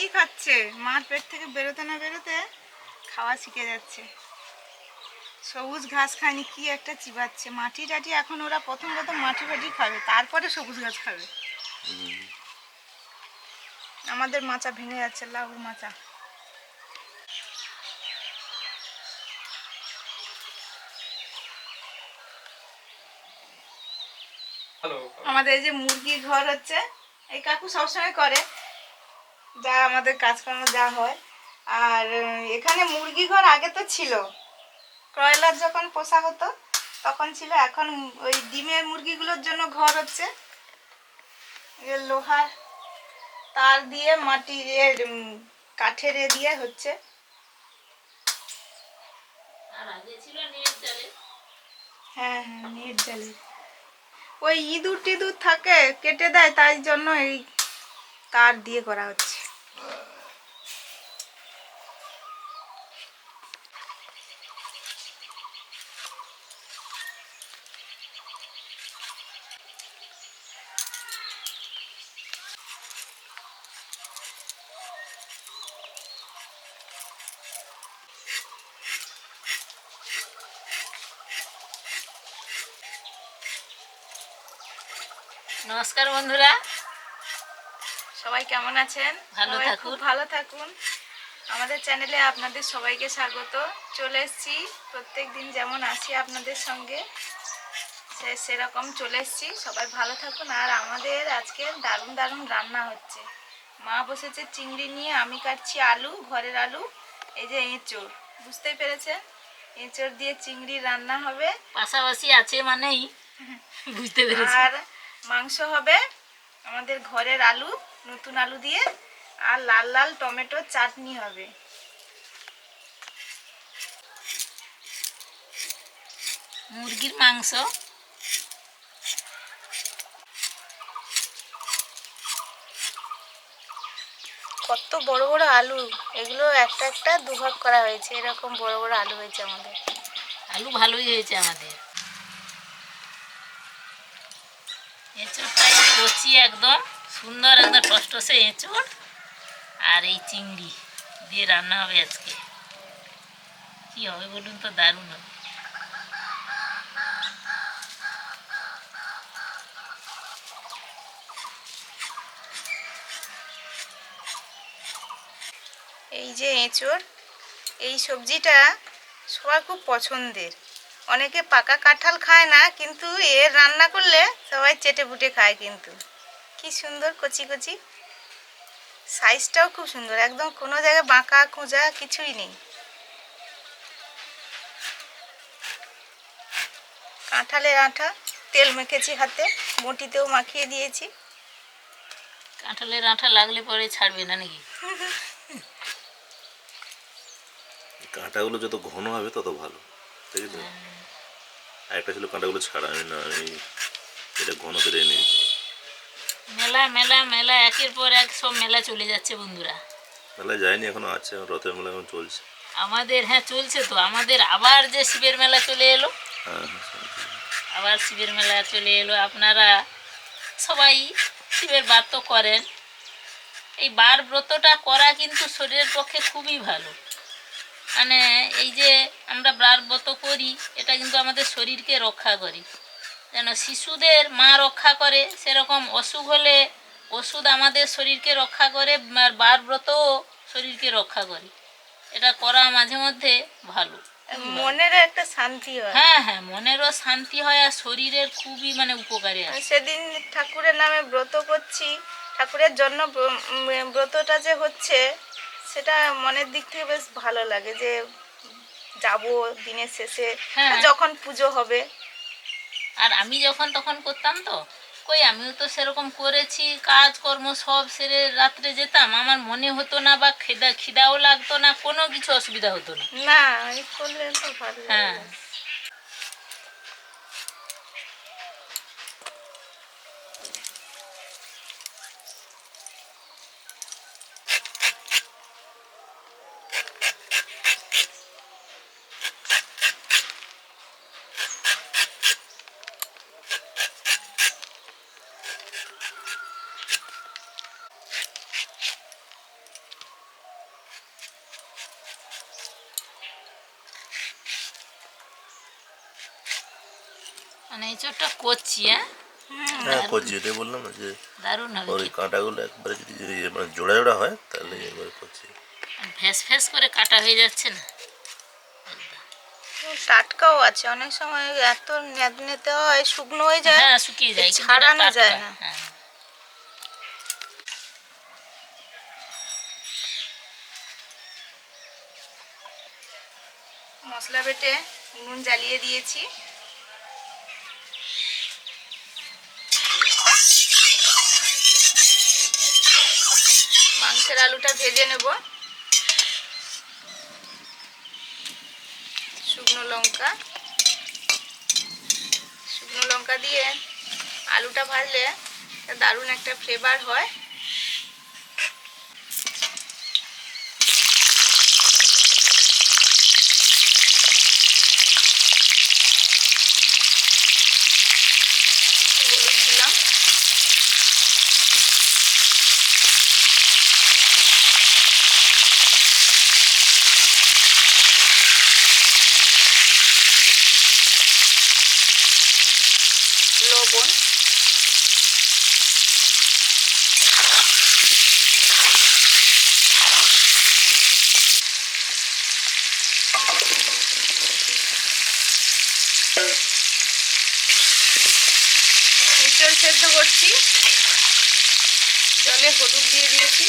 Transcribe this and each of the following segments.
কি খাচ্ছে। মার পেট থেকে বেরোতে না বেরোতে খাওয়া শিখে যাচ্ছে। সবুজ ঘাস খায়নি কি একটা চিবাচ্ছে। মাটি টাটি এখন ওরা প্রথম প্রথম মাটি ফাটি খাবে তারপরে সবুজ ঘাস খাবে। আমাদের মাচা ভেঙে যাচ্ছে লাউ মাচা। আমাদের এই যে মুরগির ঘর হচ্ছে এই কাকু সবসময় করে। যা আমাদের কাজকর্ম যা হয়। আর এখানে মুরগি ঘর আগে তো ছিল। ব্রয়লার যখন পোষা হতো তখন ছিল। এখন ওই ডিমের মুরগিগুলোর জন্য ঘর হচ্ছে। লোহার তার দিয়ে মাটি এর কাঠের এ দিয়ে হচ্ছে। হ্যাঁ হ্যাঁ নেট ওই ইঁদুর টিঁদুর থাকে কেটে দেয় তাই জন্য এই তার দিয়ে করা হচ্ছে। নমস্কার বন্ধুরা। সবাই কেমন আছেন? ভালো থাকুন। ভালো থাকুন। আমাদের চ্যানেলে আপনাদের সবাইকে স্বাগত। চলে এসেছি। প্রত্যেক দিন যেমন আসি আপনাদের সঙ্গে সে সেরকম চলে এসেছি। সবাই ভালো থাকুন। আর আমাদের আজকে দারুণ দারুণ রান্না হচ্ছে। মা বসেছে চিংড়ি নিয়ে আমি কাটছি আলু ঘরের আলু এই যে এঁচড়। বুঝতেই পেরেছেন? এঁচড় দিয়ে চিংড়ি রান্না হবে। পাশাপাশি আছে মানেই। বুঝতে পেরেছি। আর মাংস হবে, আমাদের ঘরের আলু, নতুন আলু দিয়ে, আর লাল লাল টমেটো চাটনি হবে। মুরগির মাংস। কত বড় বড় আলু, এগুলো একটা একটা দুভাগ করা হয়েছে, এরকম বড় বড় আলু হয়েছে আমাদের। আলু ভালোই হয়েছে আমাদের। এঁচড়টাই কচি একদম। সুন্দর একদম টসটসে এঁচড়। আর এই চিংড়ি দিয়ে রান্না হবে আজকে। কি হবে বলুন তো, দারুণ হবে। এই যে এঁচড়, এই সবজিটা সবার খুব পছন্দের। অনেকে পাকা কাঁঠাল খায় না কিন্তু এর রান্না করলে সবাই চেটে পুটে খায় কিন্তু। কি সুন্দর কচি কচি। সাইজটাও খুব সুন্দর একদম কোনো জায়গায় বাঁকা খোঁজা কিছুই নেই। কাঁঠালের আঠা তেল মেখেছি হাতে বটিতেও মাখিয়ে দিয়েছি। কাঁঠালের আঠা লাগলে পরে ছাড়বে না নাকি? কাঁটাগুলো যত ঘন হবে তত ভালো ঠিক আছে আর একটা ছিল কাঁটাগুলো ছাড়া আমি না আমি এটা ঘন করে নিই। মেলা মেলা মেলা একের পর এক সব মেলা চলে যাচ্ছে বন্ধুরা। মেলা যায়নি এখনও আছে রথের মেলা এখন চলছে। আমাদের হ্যাঁ চলছে তো। আমাদের আবার যে শিবের মেলা চলে এলো হ্যাঁ হ্যাঁ। আবার শিবের মেলা চলে এলো। আপনারা সবাই শিবের বার তো করেন। এই বার ব্রতটা করা কিন্তু শরীরের পক্ষে খুবই ভালো। মানে এই যে আমরা বার ব্রত করি এটা কিন্তু আমাদের শরীরকে রক্ষা করি। যেন শিশুদের মা রক্ষা করে সেরকম অসুখ হলে ওষুধ আমাদের শরীরকে রক্ষা করে আর বার ব্রতও শরীরকে রক্ষা করে। এটা করা মাঝে মধ্যে ভালো। মনের একটা শান্তি হয়। হ্যাঁ হ্যাঁ মনেরও শান্তি হয় আর শরীরের খুবই মানে উপকারে আসে। সেদিন ঠাকুরের নামে ব্রত করছি। ঠাকুরের জন্য ব্রতটা যে হচ্ছে সেটা মনের দিক থেকে বেশ ভালো লাগে যে যাব দিনের শেষে হ্যাঁ। যখন পুজো হবে। আর আমি যখন তখন করতাম তো কই আমিও তো সেরকম করেছি কাজকর্ম সব সেরে রাত্রে যেতাম আমার মনে হতো না বা খিদা খিদাও লাগতো না কোনো কিছু অসুবিধা হতো না। না এই করলে তো ভালো হ্যাঁ। চোরটা করছি হ্যাঁ? হ্যাঁ করছি এটাই বললাম না যে দারুণ হবে ওই কাঁটাগুলো একবারে যদি মানে জোড়া জোড়া হয় তাহলে এবারে করছি। ফ্যাস ফ্যাস করে কাটা হয়ে যাচ্ছে না? টাটকাও আছে। অনেক সময় এত নেতে হয় শুকনো হয়ে যায় হ্যাঁ শুকিয়ে যায় ছাড়ানো যায় না। হ্যাঁ। মশলা বেটে নুন জ্বালিয়ে দিয়েছি। মাংসের আলুটা ভেজে নেব। শুকনো লঙ্কা। শুকনো লঙ্কা দিয়ে আলুটা ভাজলে দারুণ একটা ফ্লেভার হয় একটু হলুদ দিলাম লবণ এঁচড় সেদ্ধ করছি। জলে হলুদ দিয়ে দিয়েছি।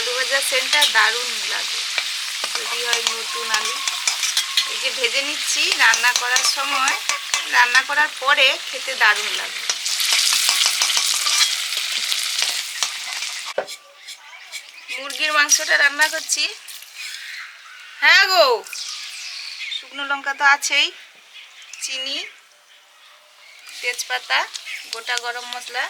আলু ভাজার সেন্টটা দারুণ লাগে। যদি হয় নতুন আলু। এই যে ভেজে নিচ্ছি রান্না করার সময়, রান্না করার পরে খেতে দারুণ লাগে। মুরগির মাংসটা রান্না করছি। হ্যাঁ গো, শুকনো লঙ্কা তো আছেই, চিনি, তেজপাতা, গোটা গরম মশলা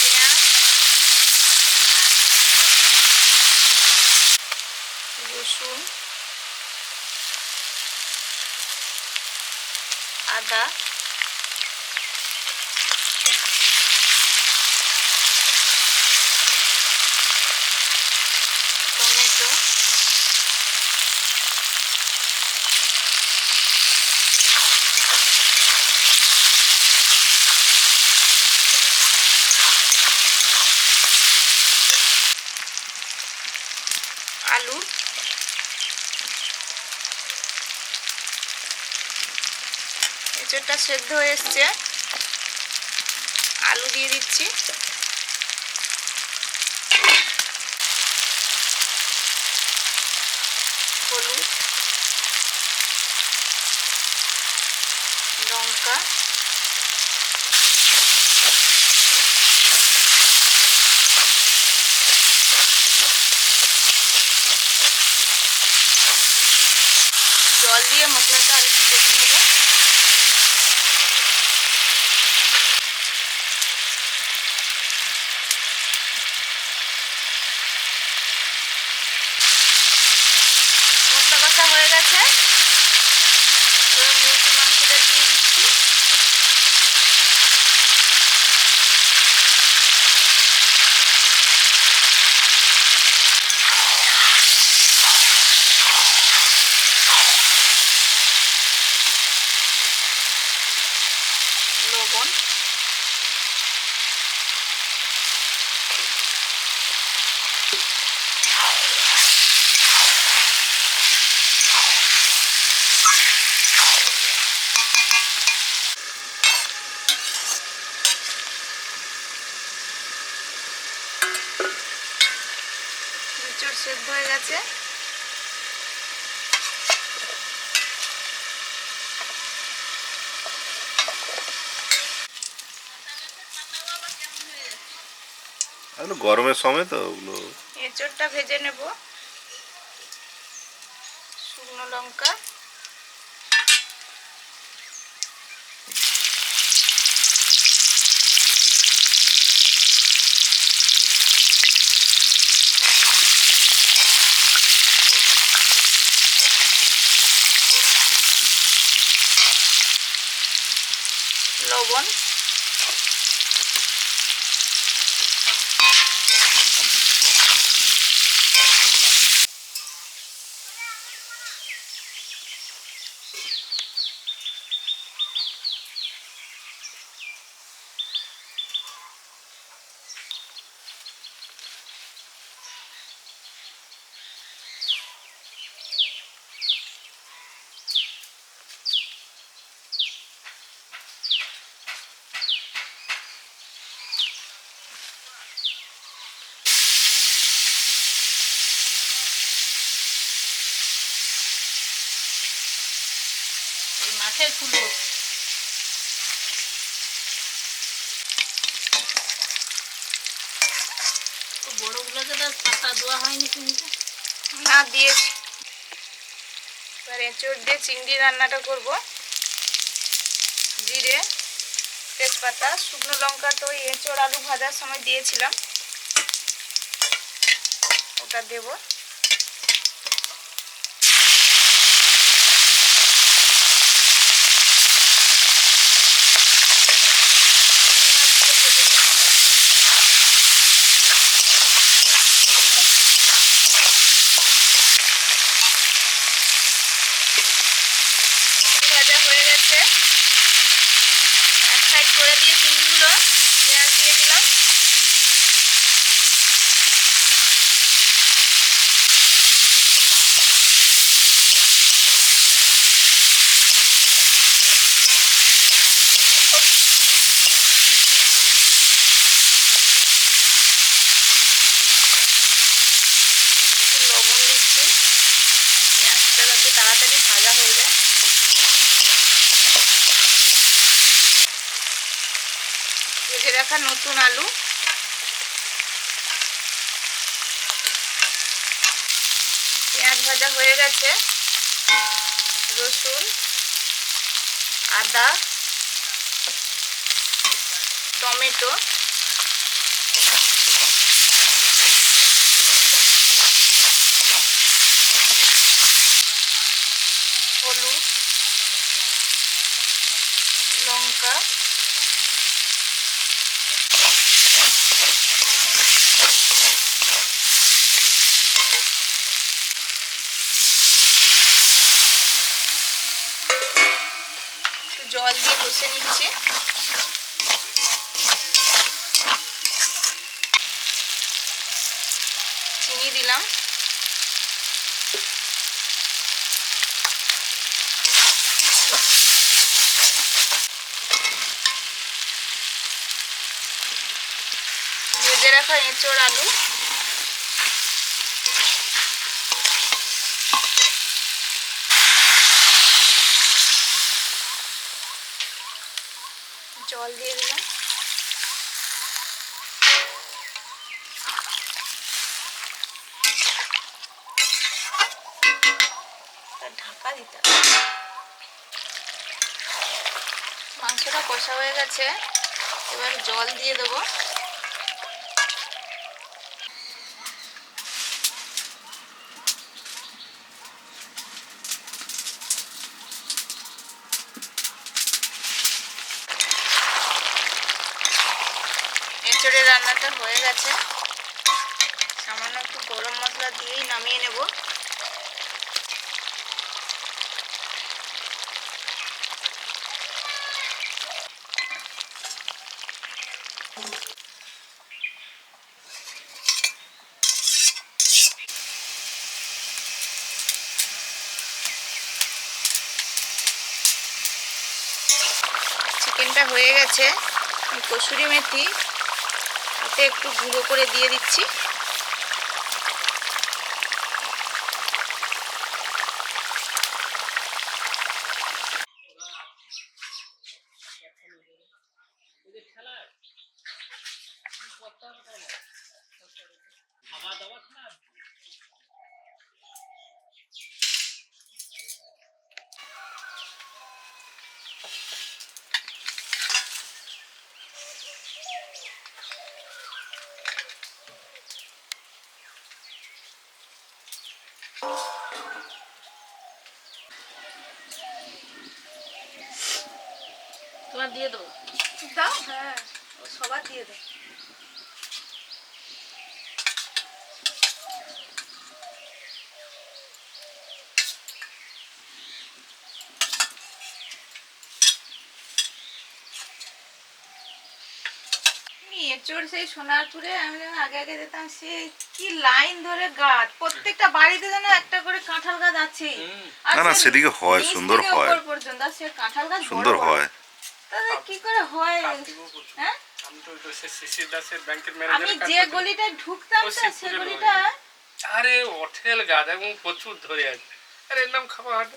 পেঁয়াজ রসুন আদা এঁচড়টা সেদ্ধ হয়ে এসছে। আলু দিয়ে দিচ্ছি। হলুদ লঙ্কা গেছে মুরগি মাংসটা দিয়ে দিচ্ছি লবণ এঁচড় সেদ্ধ হয়ে গেছে। এগুলো গরমের সময় তো ওগুলো। এঁচড়টা ভেজে নেব। শুকনো লঙ্কা। লবণ না, দিয়েছি। এবার দিয়ে চিংড়ি রান্নাটা করব। জিরে, তেজপাতা, শুকনো লঙ্কা তো এঁচড়, আলু ভাজার সময় দিয়েছিলাম। ওটা দেব ভাজা হয়ে গেছে এক সাইড করে দিয়ে চিংড়িগুলো পেঁয়াজ দিয়ে দিলাম। তাড়াতাড়ি ভাজা হয়ে যায় ভেজে রাখা নতুন আলু। পেঁয়াজ ভাজা হয়ে গেছে রসুন আদা টমেটো। হলুদ লঙ্কা একটু জল দিয়ে কষে নিচ্ছে। চিনি দিলাম ভেজে রাখা এঁচড় আলু। জল দিয়ে দিলাম। ঢাকা দিতে। মাংসটা কষা হয়ে গেছে। এবার জল দিয়ে দেবো এঁচড়ের রান্নাটা হয়ে গেছে। সামান্য একটু গরম মশলা দিয়েই নামিয়ে নেব। চিকেনটা হয়ে গেছে। কসুরি মেথি হাতে একটু গুঁড়ো করে দিয়ে দিচ্ছি। দিয়ে দেবো। দাও হ্যাঁ সবার দিয়ে দাও এঁচড় সেই সোনারপুরে আমি যখন আগে আগে যেতাম সে কি লাইন ধরে গাছ প্রত্যেকটা বাড়িতে যেন একটা করে কাঁঠাল গাছ আছে। না, না, সেদিকে হয়, সুন্দর হয়। পর্যন্ত সে কাঁঠাল গাছ সুন্দর হয়। কি করে হয়? হ্যাঁ? আমি তো ওই দাসের ব্যাংকের আমি যে গলিটায় ঢুকতাম ওই সে গলিটা আরে হোটেল গাছ এবং প্রচুর ধরে আছে। আরে এর নাম খাবার হাট।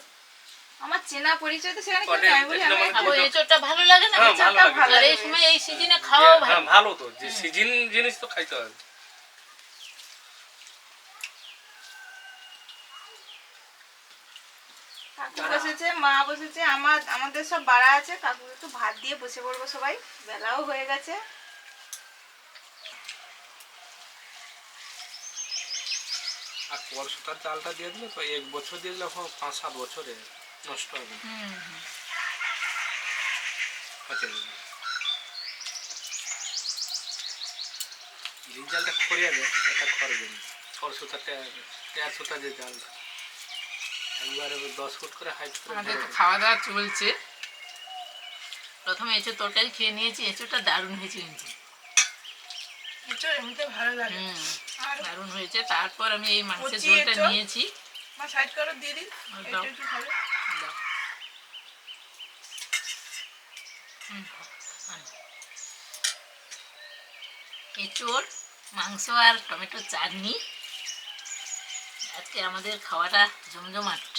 আমার চেনা পরিচয় তো সেখানে বলে ভালো লাগে না? হ্যাঁ ভালো লাগে। এই সময় এই সিজনে হ্যাঁ ভালো। ভালো তো। যে সিজন জিনিস তো খাইতে হবে। কাকু বসেছে মা বসেছে আমার আমাদের সব বাড়া আছে। কাকু একটু ভাত দিয়ে বসে পড়ব সবাই। বেলাও হয়ে গেছে। আর পরশুটার চালটা দিয়ে দিলে তো এক বছর দিয়ে দিলে পাঁচ সাত বছরে নষ্ট হবে। এই জালটা খড়ে যাবে এটা খড়বে না তেয়ার সুতা যে জালটা। একবারে দশ ফুট করে হাইট করে আমাদের তো খাওয়া দাওয়া চলছে। প্রথমে তরকারি খেয়ে নিয়েছি দারুণ হয়েছে কিন্তু। এঁচড় এমনিতে ভালো লাগে। দারুণ হয়েছে। তারপর আমি এই মাংসের ঝোলটা নিয়েছি। সাইড করো দিয়ে দিন। মাংস আর টমেটো চাটনি। আজকে আমাদের খাওয়াটা জমজমাট।